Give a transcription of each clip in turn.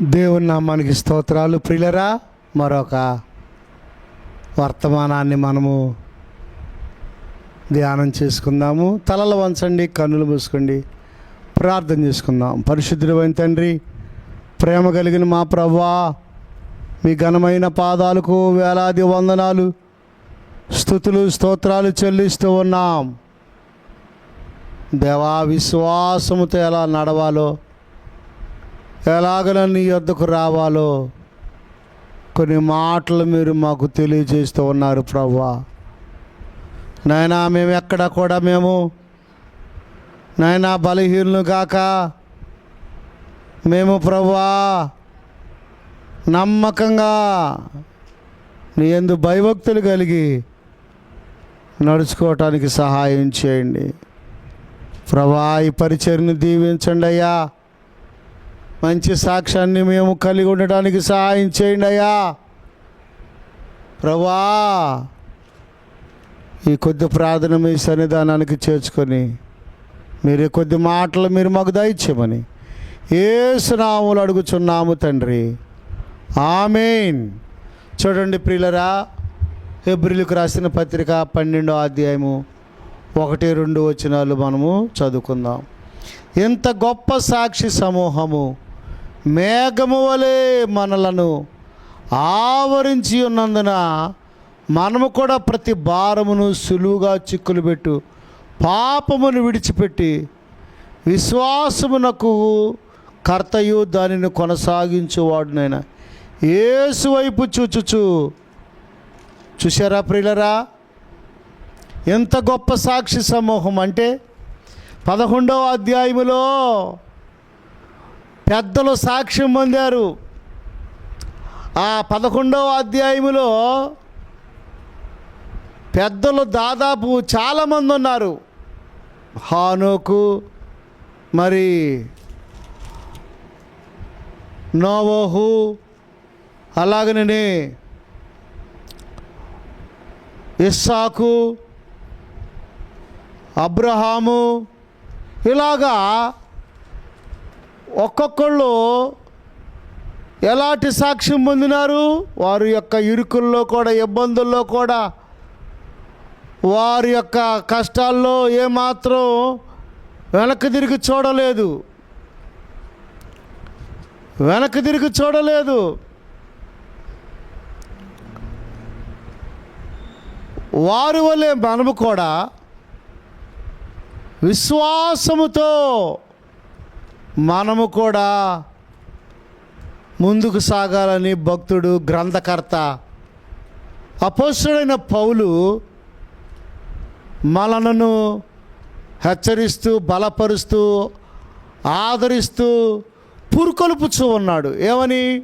దేవుని నామానికి స్తోత్రాలు. ప్రియులరా మరొక వర్తమానాన్ని మనము ధ్యానం చేసుకుందాము. తలలు వంచండి కన్నులు మూసుకోండి. ప్రార్థన చేసుకుందాం. పరిశుద్ధుడైన తండ్రి ప్రేమ కలిగిన మా ప్రవ్వా మీ ఘనమైన పాదాలకు వేలాది వందనాలు స్థుతులు స్తోత్రాలు చెల్లిస్తూ ఉన్నాం. దేవా విశ్వాసముతో ఎలా నడవాలో ఎలాగన నీ యొద్దకు రావాలో. కొన్ని మాటలు మీరు మాకు తెలియజేస్తూ ఉన్నారు ప్రవ్వా. నాయనా మేము ఎక్కడ కూడా మేము నాయనా బలహీనులు కాక మేము ప్రవ్వా నమ్మకంగా నీ ఎందు భయభక్తులు కలిగి నడుచుకోవటానికి సహాయం చేయండి. ప్రభా ఈ పరిచయను దీవించండి అయ్యా. మంచి సాక్ష్యాన్ని మేము కలిగి ఉండటానికి సహాయం చేయండి అయ్యా. ప్రభా ఈ కొద్ది ప్రార్థన మీ సన్నిధానానికి చేర్చుకొని మీరు కొద్ది మాటలు మీరు మాకు దయచేయమని ఏసునాములు అడుగుచున్నాము తండ్రి. ఆమెన్. చూడండి ప్రియులరా ఎబ్రిలకు రాసిన పత్రిక పన్నెండో అధ్యాయము ఒకటి రెండు వచనాలు మనము చదువుకుందాం. ఇంత గొప్ప సాక్షి సమూహము. మేఘము వలె మనలను ఆవరించి ఉన్నందున మనము కూడా ప్రతి భారమును సులువుగా చిక్కులు పెట్టు పాపమును విడిచిపెట్టి విశ్వాసమునకు కర్తయు దానిని కొనసాగించేవాడునైనా ఏసు వైపు చూచుచు. చూసారా ప్రియులరా? ఎంత గొప్ప సాక్షి సమూహం అంటే పదకొండవ అధ్యాయములో పెద్దలు సాక్ష్యం పొందారు. ఆ పదకొండవ అధ్యాయములో పెద్దలు దాదాపు చాలామంది ఉన్నారు. హానోకు మరి నోవోహు అలాగనే ఇస్సాకు అబ్రహాము ఇలాగా ఒక్కొక్కళ్ళు ఎలాంటి సాక్ష్యం పొందినారు? వారి యొక్క ఇరుకుల్లో కూడా ఇబ్బందుల్లో కూడా. వారి యొక్క కష్టాల్లో ఏమాత్రం వెనక్కి తిరిగి చూడలేదు. వెనక్కి తిరిగి చూడలేదు. వారి వల్లే మనము కూడా విశ్వాసముతో మనము కూడా ముందుకు సాగాలని భక్తుడు గ్రంథకర్త. అపోస్తుడైన పౌలు మనలను హెచ్చరిస్తూ బలపరుస్తూ ఆదరిస్తూ పురుకొలుపుచూ ఉన్నాడు. ఏమని?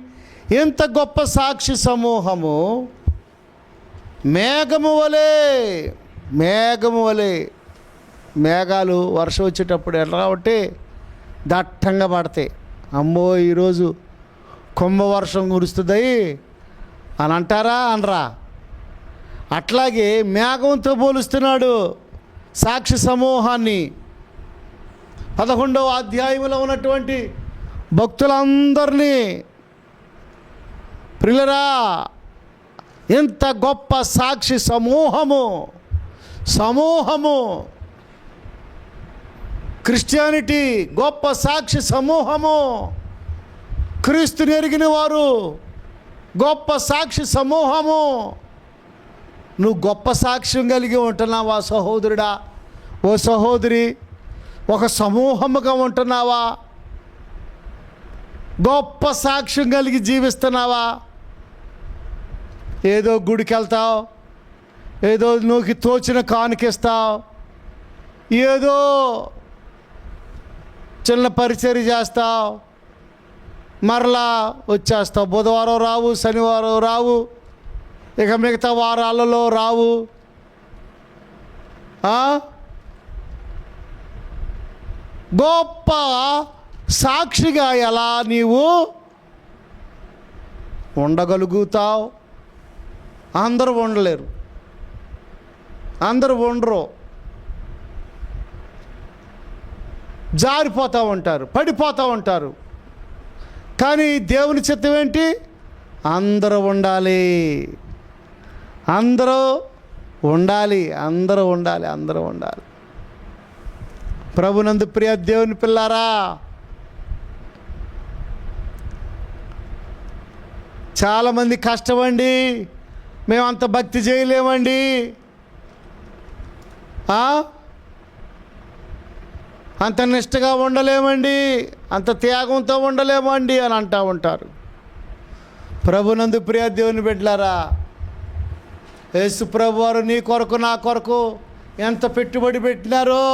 ఎంత గొప్ప సాక్షి సమూహము. మేఘము వలె మేఘము వలె. మేఘాలు వర్షం వచ్చేటప్పుడు ఎలా ఉంటే దట్టంగా పడతాయి అమ్మో ఈరోజు కుంభవర్షం కురుస్తుంది అని అంటారా అనరా? అట్లాగే మేఘంతో పోలుస్తున్నాడు సాక్షి సమూహాన్ని. పదకొండవ అధ్యాయంలో ఉన్నటువంటి భక్తులందరినీ ప్రిలరా ఎంత గొప్ప సాక్షి సమూహము సమూహము. క్రిస్టియానిటీ గొప్ప సాక్షి సమూహము. క్రీస్తుని ఎరిగిన వారు గొప్ప సాక్షి సమూహము. నువ్వు గొప్ప సాక్ష్యం కలిగి ఉంటున్నావా సహోదరుడా? ఓ సహోదరి ఒక సమూహముగా ఉంటున్నావా? గొప్ప సాక్ష్యం కలిగి జీవిస్తున్నావా? ఏదో గుడికి వెళ్తావు ఏదో నువ్వు తోచిన కానుకిస్తావు ఏదో చిన్న పరిచయం చేస్తావు. మరలా వచ్చేస్తావు. బుధవారం రావు శనివారం రావు. ఇక మిగతా వారాలలో రావు. గొప్ప సాక్షిగా ఎలా నీవు ఉండగలుగుతావు? అందరూ ఉండలేరు. అందరూ ఉండరు. జారిపోతూ ఉంటారు పడిపోతూ ఉంటారు. కానీ దేవుని చిత్తం ఏంటి? అందరూ ఉండాలి. అందరూ ఉండాలి అందరూ ఉండాలి అందరూ ఉండాలి. ప్రభునందు ప్రియ దేవుని పిల్లారా చాలామంది కష్టమండి మేము అంత భక్తి చేయలేమండి. ఆ? అంత నిష్టగా ఉండలేమండి అంత త్యాగంతో ఉండలేమండి అని అంటూ ఉంటారు. ప్రభునందు ప్రియ దేవుని బిడ్డలారా యేసు ప్రభు వారు నీ కొరకు నా కొరకు ఎంత పెట్టుబడి పెట్టినారో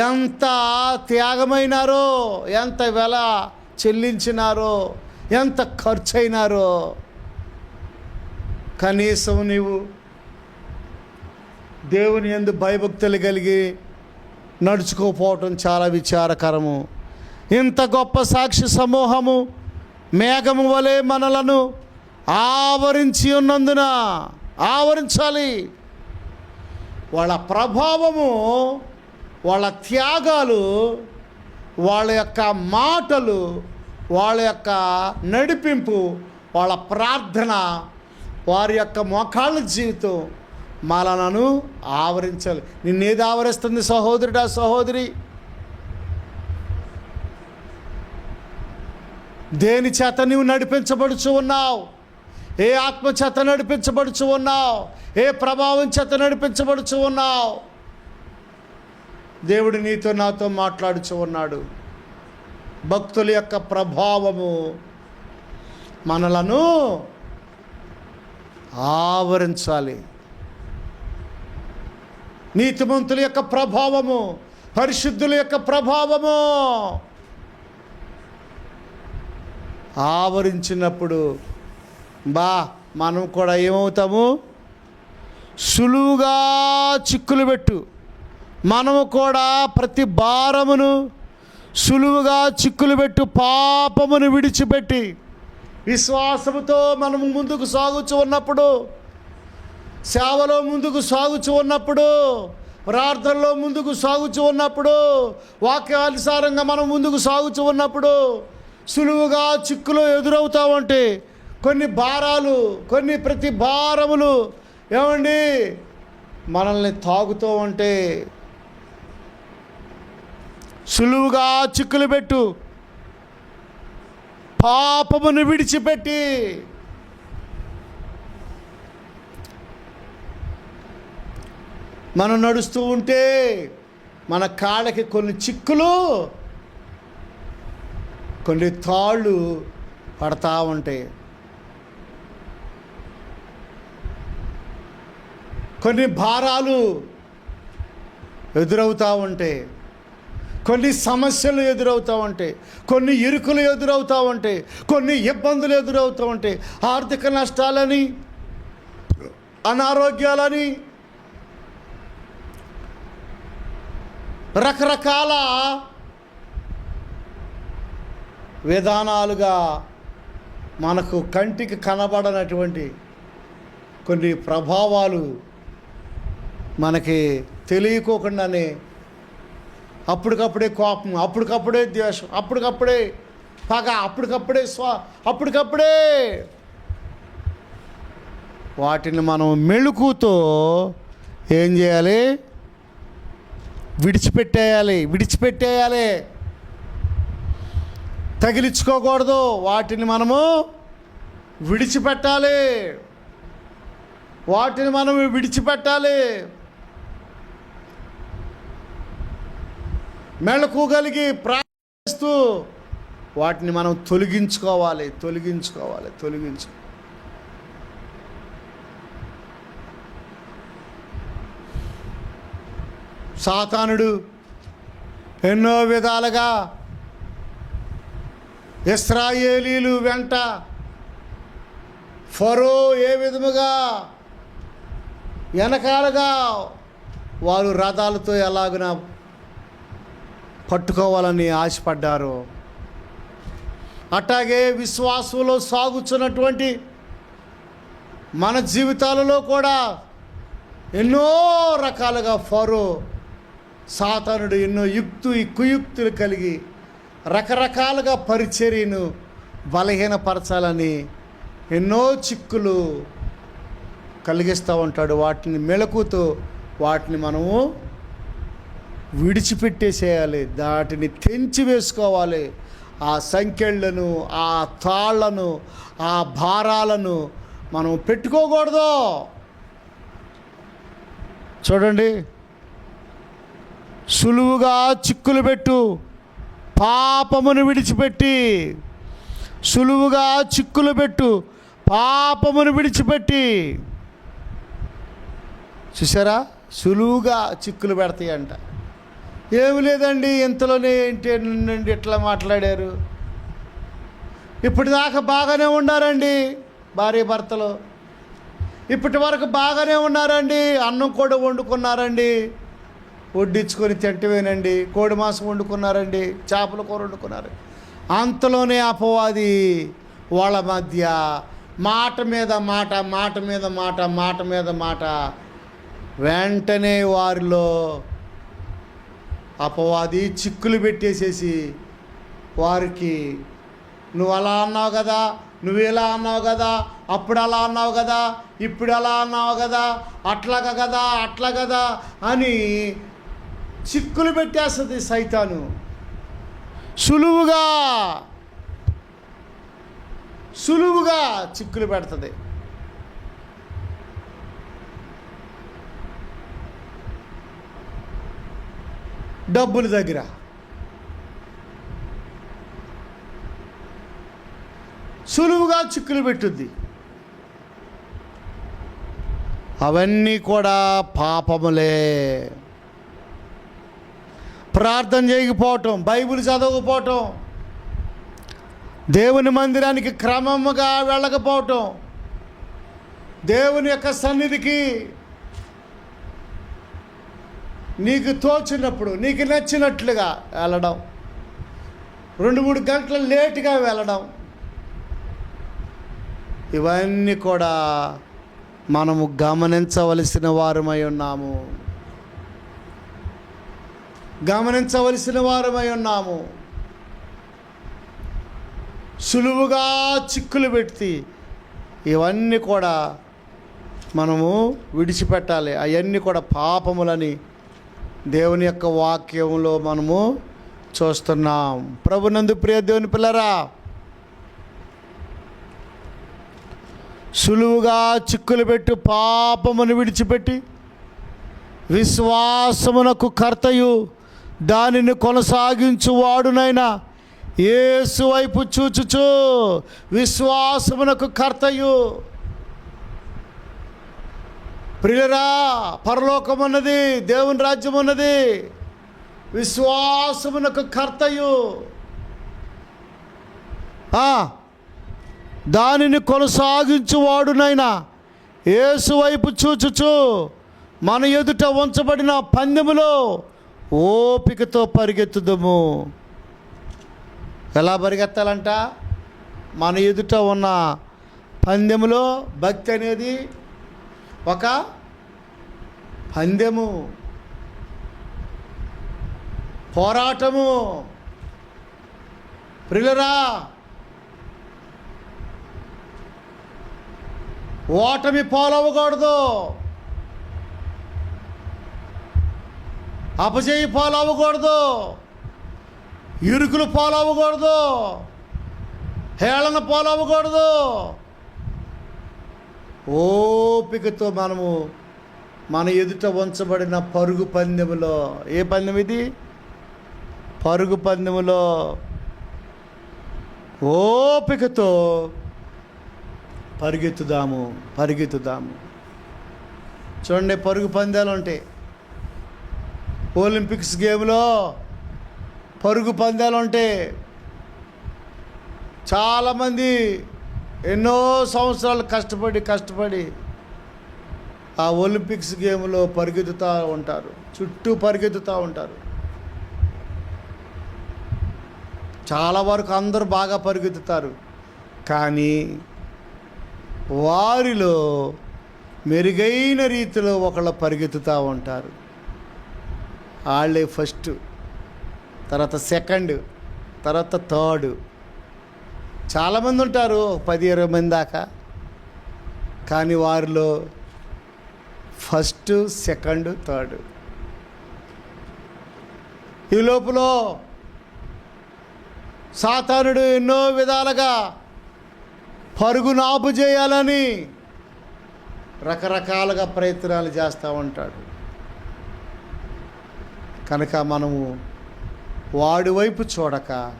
ఎంత త్యాగమైనారో ఎంత వెల చెల్లించినారో ఎంత ఖర్చు అయినారో కనీసం నీవు దేవుని ఎందు భయభక్తులు కలిగి నడుచుకోపోవటం చాలా విచారకరము. ఇంత గొప్ప సాక్షి సమూహము మేఘము వలె మనలను ఆవరించి ఉన్నందున ఆవరించాలి. వాళ్ళ ప్రభావము వాళ్ళ త్యాగాలు వాళ్ళ యొక్క మాటలు వాళ్ళ యొక్క నడిపింపు వాళ్ళ ప్రార్థన వారి యొక్క మోకాళ్ళ జీవితం మాలనను ఆవరించాలి. నిన్నేది ఆవరిస్తుంది సహోదరుడా సహోదరి? దేని చేత నీవు నడిపించబడుచు ఉన్నావు? ఏ ఆత్మ చేత నడిపించబడుచు ఉన్నావు? ఏ ప్రభావం చేత నడిపించబడుచు ఉన్నావు? దేవుడు నీతో నాతో మాట్లాడుచు ఉన్నాడు. భక్తుల యొక్క ప్రభావము మనలను ఆవరించాలి. నీతిమంతుల యొక్క ప్రభావము పరిశుద్ధుల యొక్క ప్రభావము. ఆవరించినప్పుడు బా మనం కూడా ఏమవుతాము? సులువుగా చిక్కులు పెట్టు. మనము కూడా ప్రతి భారమును సులువుగా చిక్కులు పెట్టు పాపమును విడిచిపెట్టి. విశ్వాసముతో మనము ముందుకు సాగుచు ఉన్నప్పుడు సేవలో ముందుకు సాగుచు ఉన్నప్పుడు ప్రార్థనలో ముందుకు సాగుచు ఉన్నప్పుడు వాక్యానుసారంగా మనం ముందుకు సాగుచు ఉన్నప్పుడు సులువుగా చిక్కులు ఎదురవుతా ఉంటే కొన్ని భారాలు కొన్ని ప్రతి భారములు ఏమండి? మనల్ని తాగుతూ ఉంటే సులువుగా చిక్కులు పెట్టు పాపమును విడిచిపెట్టి మనం నడుస్తూ ఉంటే మన కాళ్ళకి కొన్ని చిక్కులు కొన్ని తాళ్ళు పడతా ఉంటాయి. కొన్ని భారాలు ఎదురవుతూ ఉంటాయి. కొన్ని సమస్యలు ఎదురవుతూ ఉంటాయి. కొన్ని ఇరుకులు ఎదురవుతూ ఉంటాయి. కొన్ని ఇబ్బందులు ఎదురవుతూ ఉంటాయి. ఆర్థిక నష్టాలని అనారోగ్యాలని రకరకాల విధానాలుగా మనకు కంటికి కనబడనటువంటి కొన్ని ప్రభావాలు మనకి తెలియకోకుండానే అప్పటికప్పుడే కోపం అప్పటికప్పుడే ద్వేషం అప్పటికప్పుడే పగ అప్పటికప్పుడే స్వ అప్పటికప్పుడే వాటిని మనం మెళుకుతో ఏం చేయాలి? విడిచిపెట్టేయాలి విడిచిపెట్టేయాలి. తగిలించుకోకూడదు. వాటిని మనము విడిచిపెట్టాలి. వాటిని మనం విడిచిపెట్టాలి. మెళకుగలిగి ప్రార్థిస్తూ వాటిని మనం తొలగించుకోవాలి తొలగించుకోవాలి తొలగించుకోవాలి సాతానుడు ఎన్నో విధాలుగా ఇస్రాయేలీలు వెంట ఫరో ఏ విధముగా వెనకాలగా వారు రథాలతో ఎలాగున పట్టుకోవాలని ఆశపడ్డారు అట్లాగే విశ్వాసంలో సాగుతున్నటువంటి మన జీవితాలలో కూడా ఎన్నో రకాలుగా ఫరో సాతానుడు ఎన్నో యుక్తు కుయుక్తులు కలిగి రకరకాలుగా పరిచర్యను బలహీనపరచాలని ఎన్నో చిక్కులు కలిగిస్తూ ఉంటాడు. వాటిని మెలకుతో వాటిని మనము విడిచిపెట్టేసేయాలి. దాటిని తెంచి వేసుకోవాలి ఆ సంఖ్యలను ఆ తాళ్ళను ఆ భారాలను మనం పెట్టుకోకూడదు. చూడండి. సులువుగా చిక్కులు పెట్టు. పాపమును విడిచిపెట్టి. సులువుగా చిక్కులు పెట్టు. పాపమును విడిచిపెట్టి. చూసారా సులువుగా చిక్కులు పెడతాయి అంట ఏమి లేదండి ఇంతలోనే ఏంటి నుండి ఇట్లా మాట్లాడారు? ఇప్పటిదాకా బాగానే ఉన్నారండి భార్య భర్తలు. ఇప్పటి వరకు బాగానే ఉన్నారండి అన్నం కూడా వండుకున్నారండి. వడ్డించుకొని తింటమేనండి కోడి మాంసం వండుకున్నారండి. చేపల కూర వండుకున్నారు. అంతలోనే అపవాది వాళ్ళ మధ్య మాట మీద మాట మాట మీద మాట మాట మీద మాట వెంటనే వారిలో అపవాది చిక్కులు పెట్టేసేసి వారికి నువ్వు అలా అన్నావు కదా నువ్వు ఇలా అన్నావు కదా అప్పుడు అలా అన్నావు కదా ఇప్పుడు అలా అన్నావు కదా అట్లా కదా అట్లా కదా అని చిక్కులు పెట్టేస్తుంది సైతాను. సులువుగా సులువుగా చిక్కులు పెడుతుంది. డబ్బుల దగ్గర. సులువుగా చిక్కులు పెట్టుద్ది. అవన్నీ కూడా పాపములే. ప్రార్థన చేయకపోవటం బైబిల్ చదవకపోవటం దేవుని మందిరానికి క్రమముగా వెళ్ళకపోవటం దేవుని యొక్క సన్నిధికి నీకు తోచినప్పుడు నీకు నచ్చినట్లుగా వెళ్ళడం. రెండు మూడు గంటలు లేటుగా వెళ్ళడం. ఇవన్నీ కూడా మనము గమనించవలసిన వారమై ఉన్నాము. గమనించవలసిన వారమై ఉన్నాము. సులువుగా చిక్కులు పెట్టి ఇవన్నీ కూడా మనము విడిచిపెట్టాలి. అవన్నీ కూడా పాపములని దేవుని యొక్క వాక్యంలో మనము చూస్తున్నాం. ప్రభునందు ప్రియ దేవుని పిల్లరా సులువుగా చిక్కులు పెట్టి పాపమును విడిచిపెట్టి విశ్వాసమునకు కర్తయు దానిని కొనసాగించువాడునైనా. ఏసు వైపు చూచుచు విశ్వాసమునకు కర్తయు. ప్రియరా పరలోకం ఉన్నది దేవుని రాజ్యం ఉన్నది విశ్వాసమునకు కర్తయు. దానిని కొనసాగించువాడునైనా. ఏసు వైపు చూచుచు మన ఎదుట ఉంచబడిన పందెములో ఓపికతో పరిగెత్తుదము. ఎలా పరిగెత్తాలంట? మన ఎదుట ఉన్న పందెములో భక్తి అనేది ఒక పందెము. పోరాటము. ప్రిలరా ఓటమి పాలవ్వకూడదు. అపజయి పాలవ్వకూడదు. ఇరుకులు పాలవ్వకూడదు. హేళన పాలవ్వకూడదు. ఓపికతో మనము మన ఎదుట ఉంచబడిన పరుగు పందెములో ఏ పందెం ఇది? పరుగు పందెములో ఓపికతో పరిగెత్తుదాము పరిగెత్తుదాము. చూడండి పరుగు పందాలు ఉంటాయి ఒలింపిక్స్ గేమ్లో పరుగు పందాలు ఉంటే చాలామంది ఎన్నో సంవత్సరాలు కష్టపడి కష్టపడి ఆ ఒలింపిక్స్ గేమ్లో పరిగెత్తుతూ ఉంటారు. చుట్టూ పరిగెత్తుతూ ఉంటారు. చాలా వరకు అందరూ బాగా పరిగెత్తుతారు. కానీ వారిలో మెరుగైన రీతిలో ఒకళ్ళు పరిగెత్తుతూ ఉంటారు. వాళ్ళే ఫస్ట్ తర్వాత సెకండ్ తర్వాత థర్డ్. చాలామంది ఉంటారు పది ఇరవై మంది దాకా. కానీ వారిలో ఫస్ట్ సెకండ్ థర్డ్. ఈ లోపల సాతానుడు ఎన్నో విధాలుగా పరుగు నాపు చేయాలని రకరకాలుగా ప్రయత్నాలు చేస్తూ ఉంటాడు. కనుక మనము వాడి వైపు చూడక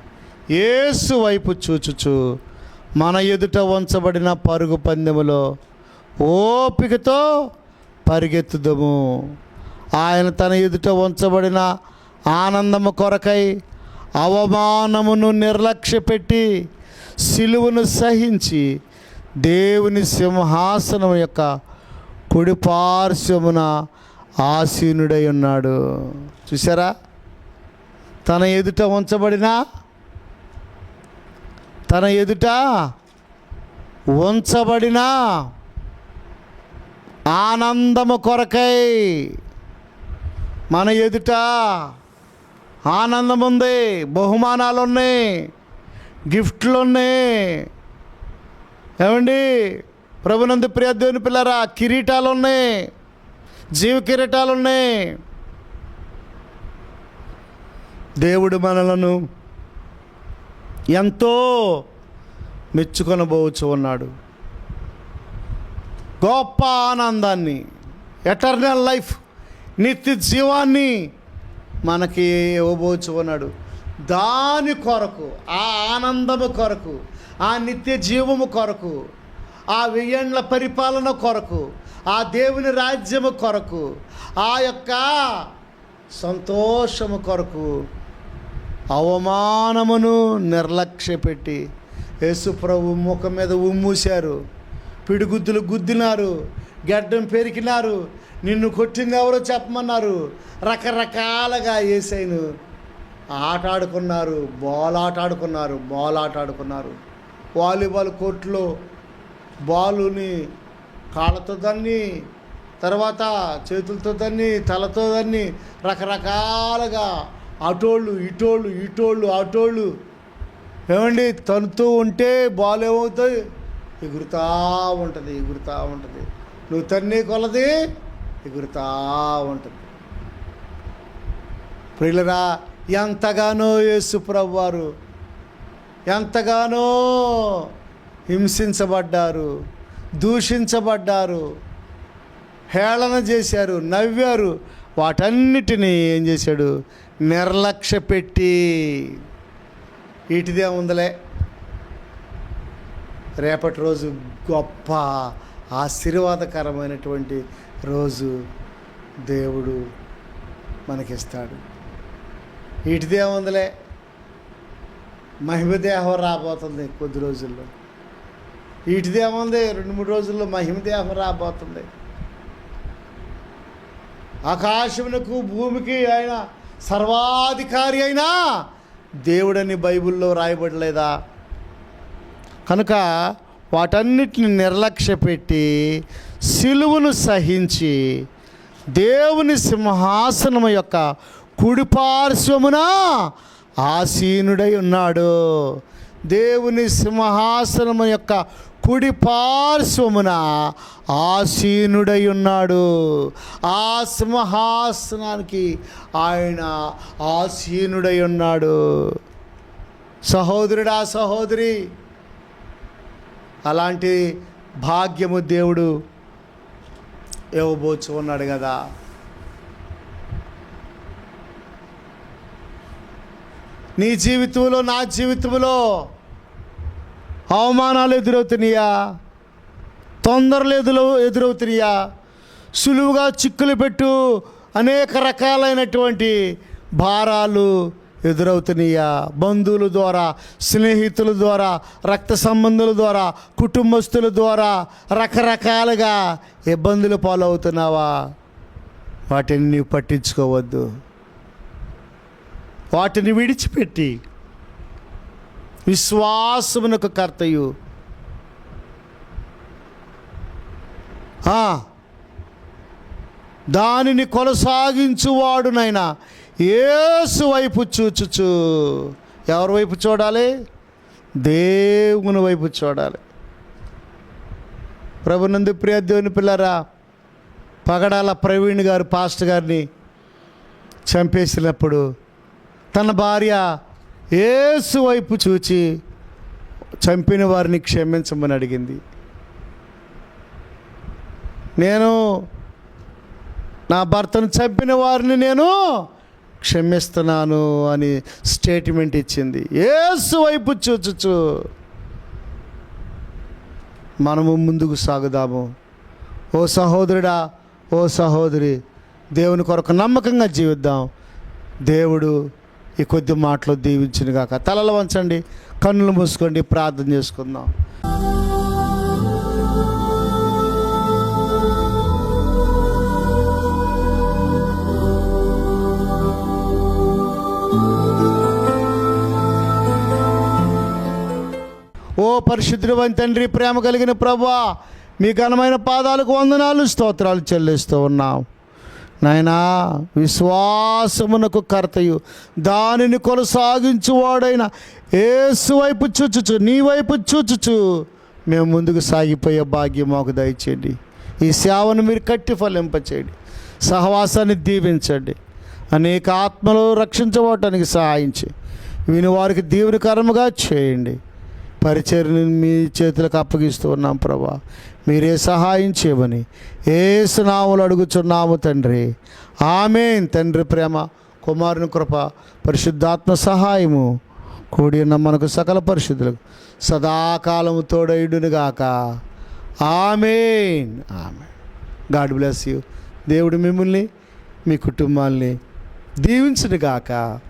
యేసు వైపు చూచుచు మన ఎదుట ఉంచబడిన పరుగు పందెములో ఓపికతో పరిగెత్తుదము. ఆయన తన ఎదుట ఉంచబడిన ఆనందము కొరకై అవమానమును నిర్లక్ష్యపెట్టి సిలువను సహించి దేవుని సింహాసనం యొక్క కుడిపార్శ్వమున ఆసీనుడై ఉన్నాడు చూసారా తన ఎదుట ఉంచబడిన తన ఎదుట ఉంచబడిన ఆనందము కొరకై మన ఎదుట ఆనందం ఉంది బహుమానాలు ఉన్నాయి గిఫ్ట్లు ఉన్నాయి ఏమండి? ప్రభునందు ప్రియదేవుని పిల్లరా కిరీటాలు ఉన్నాయి జీవ కిరీటాలు ఉన్నాయి. దేవుడు మనలను ఎంతో మెచ్చుకొనబోవచ్చు ఉన్నాడు. గొప్ప ఆనందాన్ని ఎటర్నల్ లైఫ్ నిత్య జీవాన్ని మనకి ఇవ్వబోచు ఉన్నాడు. దాని కొరకు ఆ ఆనందము కొరకు ఆ నిత్య జీవము కొరకు ఆ వెయ్యండ్ల పరిపాలన కొరకు ఆ దేవుని రాజ్యము కొరకు ఆ యొక్క సంతోషము కొరకు అవమానమును నిర్లక్ష్యపెట్టి యేసుప్రభు ముఖం మీద ఉమ్మూశారు. పిడిగుద్దులు గుద్దినారు. గడ్డం పెరికినారు నిన్ను కొట్టింది ఎవరో చెప్పమన్నారు. రకరకాలుగా ఏసైను ఆట ఆడుకున్నారు బాల్ ఆట ఆడుకున్నారు బాల్ ఆట ఆడుకున్నారు వాలీబాల్ కోర్టులో బాలుని కాళ్ళతో దాన్ని తర్వాత చేతులతో దాన్ని తలతో దాన్ని రకరకాలుగా అటోళ్ళు ఇటోళ్ళు ఇటోళ్ళు అటోళ్ళు. ఏమండి? తనుతూ ఉంటే బాల్ ఏమవుతుంది ఎగురుతా ఉంటుంది ఎగురుతా ఉంటుంది. నువ్వు తన్నే కొలది ఎగురుతా ఉంటుంది. ప్రియులరా ఎంతగానో యేసుప్రభు వారు ఎంతగానో హింసించబడ్డారు. దూషించబడ్డారు. హేళన చేశారు నవ్వారు. వాటన్నిటినీ ఏం చేశాడు? నిర్లక్ష్య పెట్టి ఇటుదే ఉందలే. రేపటి రోజు గొప్ప ఆశీర్వాదకరమైనటువంటి రోజు దేవుడు మనకిస్తాడు. ఇటుదే ఉందిలే. మహిమదేహం రాబోతుంది కొద్ది రోజుల్లో. వీటిదేముంది రెండు మూడు రోజుల్లో మహిమదేహం రాబోతుంది. ఆకాశమునకు భూమికి ఆయన సర్వాధికారి అయినా దేవుడని బైబిల్లో రాయబడలేదా? కనుక వాటన్నిటిని నిర్లక్ష్య పెట్టి సిలువను సహించి దేవుని సింహాసనము యొక్క కుడిపార్శ్వమున ఆసీనుడై ఉన్నాడు. దేవుని సింహాసనము యొక్క కుడి పార్శ్వమున ఆసీనుడై ఉన్నాడు ఆ సింహాసనానికి ఆయన ఆసీనుడై ఉన్నాడు సహోదరుడా సహోదరి అలాంటి భాగ్యము దేవుడు ఇవ్వబోచు ఉన్నాడు కదా. నీ జీవితంలో నా జీవితంలో అవమానాలు ఎదురవుతున్నాయా? తొందరలు ఎదురు ఎదురవుతున్నాయా? సులువుగా చిక్కులు పెట్టు అనేక రకాలైనటువంటి భారాలు ఎదురవుతున్నాయా? బంధువుల ద్వారా స్నేహితుల ద్వారా రక్త సంబంధుల ద్వారా కుటుంబస్తుల ద్వారా రకరకాలుగా ఇబ్బందులు పాలవుతున్నావా? వాటిని నీవు పట్టించుకోవద్దు. వాటిని విడిచిపెట్టి విశ్వాసమునకు కర్తయు. ఆ, దానిని కొనసాగించువాడునైనా ఏసు వైపు చూచుచు. ఎవరి వైపు చూడాలి? దేవుని వైపు చూడాలి. ప్రభునందు ప్రియ దేవుని పిల్లరా పగడాల ప్రవీణ్ గారు పాస్టర్ గారిని చంపేసినప్పుడు తన భార్య ఏసు వైపు చూచి చంపిన వారిని క్షమించమని అడిగింది. నేను నా భర్తను చంపిన వారిని నేను క్షమిస్తున్నాను అని స్టేట్మెంట్ ఇచ్చింది. ఏసు వైపు చూచుచు మనము ముందుకు సాగుదాము. ఓ సహోదరుడా ఓ సహోదరి దేవుని కొరకు నమ్మకంగా జీవిద్దాం. దేవుడు ఈ కొద్ది మాటలు దీవించిన గాక. తలలు వంచండి కన్నులు మూసుకోండి ప్రార్థన చేసుకుందాం. ఓ పరిశుద్ధుడైన తండ్రి ప్రేమ కలిగిన ప్రభా మీ ఘనమైన పాదాలకు వందనాలు స్తోత్రాలు చెల్లిస్తూ ఉన్నాం. నాయనా విశ్వాసమునకు కర్తయు. దానిని కొనసాగించువాడైన ఏసు వైపు చూచుచు నీ వైపు చూచుచు. మేము ముందుకు సాగిపోయే భాగ్యం మాకు దయచేయండి. ఈ సేవను మీరు కట్టి ఫలింపచేయండి. సహవాసాన్ని దీవించండి. అనేక ఆత్మలు రక్షించబడటానికి సహాయించి విని వారికి దీవునికరముగా చేయండి. పరిచర్ని మీ చేతులకు అప్పగిస్తూ ఉన్నాం ప్రభా. మీరే సహాయం చేయమని ఏ సునాములు అడుగుచున్నాము తండ్రి. ఆమెన్. తండ్రి ప్రేమ కుమారుని కృప పరిశుద్ధాత్మ సహాయము కూడి ఉన్న మనకు సకల పరిశుద్ధులకు సదాకాలము తోడైడునుగాక ఆమెన్. ఆమె గాడ్ బ్లెస్ యూ. దేవుడు మిమ్మల్ని మీ కుటుంబాల్ని దీవించునుగాక.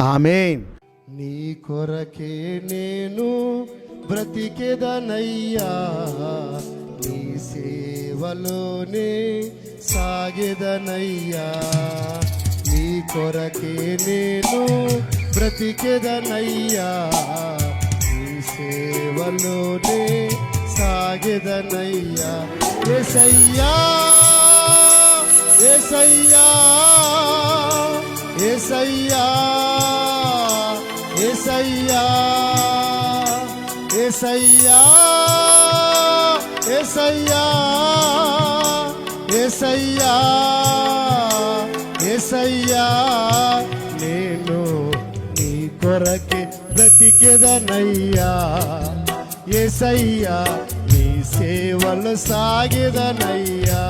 ఆమెన్. నీ కొరకే నేను బ్రతికెదనయ్యా నీ సేవలోనే సాగెదనయ్యా. నీ కొరకే నేను బ్రతికెదనయ్యా నీ సేవలోనే సాగెదనయ్యా. ఎసయ్యా ఎసయ్యా ఎసయ్యా ఎసయ్యా ఏసయ్యా ఏసయ్యా ఏసయ్యా ఏసయ్యా నేను నీ కొరకే బ్రతికెదనయ్యా. ఏసయ్యా నీ సేవలు సాగెదనయ్యా.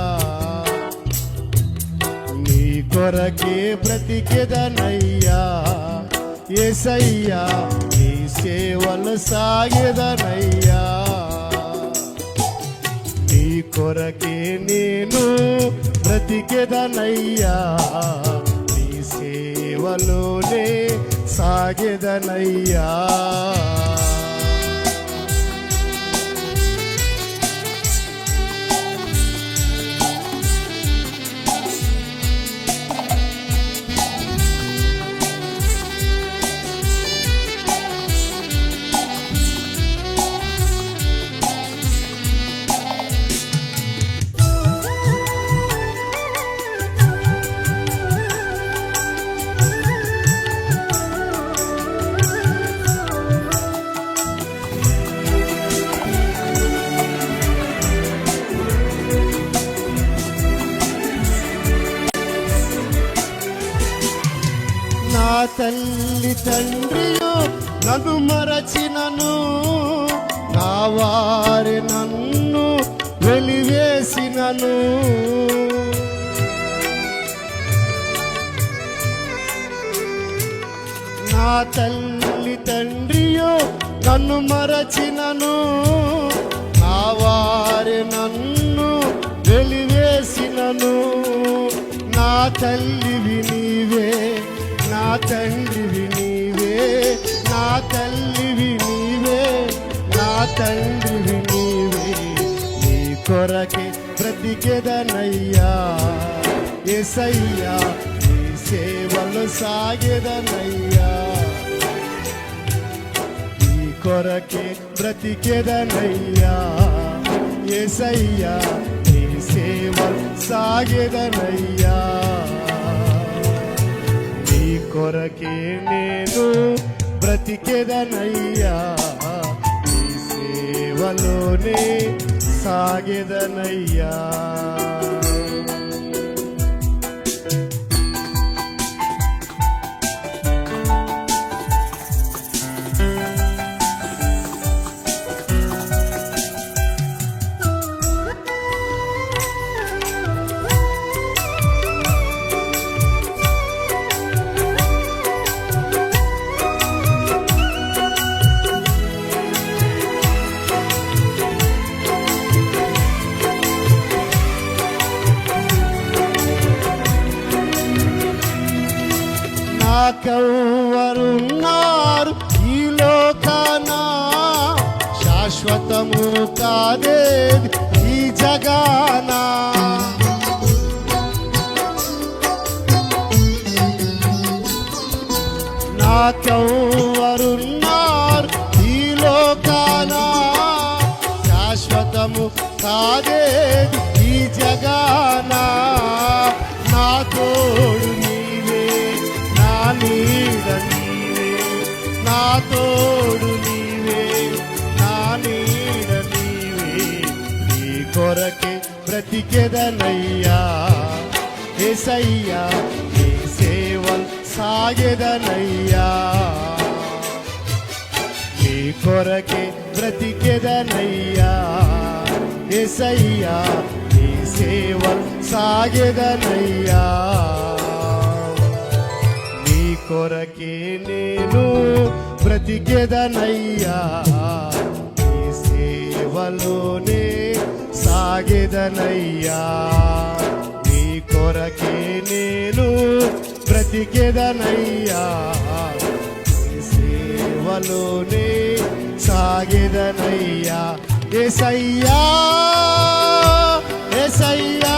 నీ కొరకే బ్రతికెదనయ్యా. ఏసయ్యా సేవలు సాగెదనయ్యా నీ కొరకే నేను బ్రతికెదనయ్యా. నీ సేవలోనే సాగెదనయ్యా. నన్ను మరచినను. నా వారి నన్ను వెలివేసినను. నా తల్లివి నీవే నా తండ్రివి నీవే నా తల్లివి నీవే నా తండ్రివి నీవే. నీ కొరకే బ్రతికెదనయ్యా ఎసయ్యా నీ సేవలు సాగెదనయ్యా. కొరకే బ్రతికెదనయ్యా. ఏసయ్యా నీ సేవ సాగెదనయ్యా. నీ కొరకే నేను బ్రతికెదనయ్యా. నీ సేవలోనే సాగెదనయ్యా. నాకెవ్వరున్నారు ఈ లోకాన? శాశ్వతము కాదేది బ్రతికెదనయ్యా ఏసయ్యా ఏ సేవల్ సాగెదనయ్యా. నీ కొరకే బ్రతికెదనయ్యా ఏసయ్యా ఏ సేవల్ సాగెదనయ్యా. నీ కొరకే నేను బ్రతికెదనయ్యా నీ సేవలోనే సాగెదనయ్యా నీ కొరకే నేను బ్రతికెదనయ్యా. సేవలోనే సాగెదనయ్యా. ఎసయ్యా ఎసయ్యా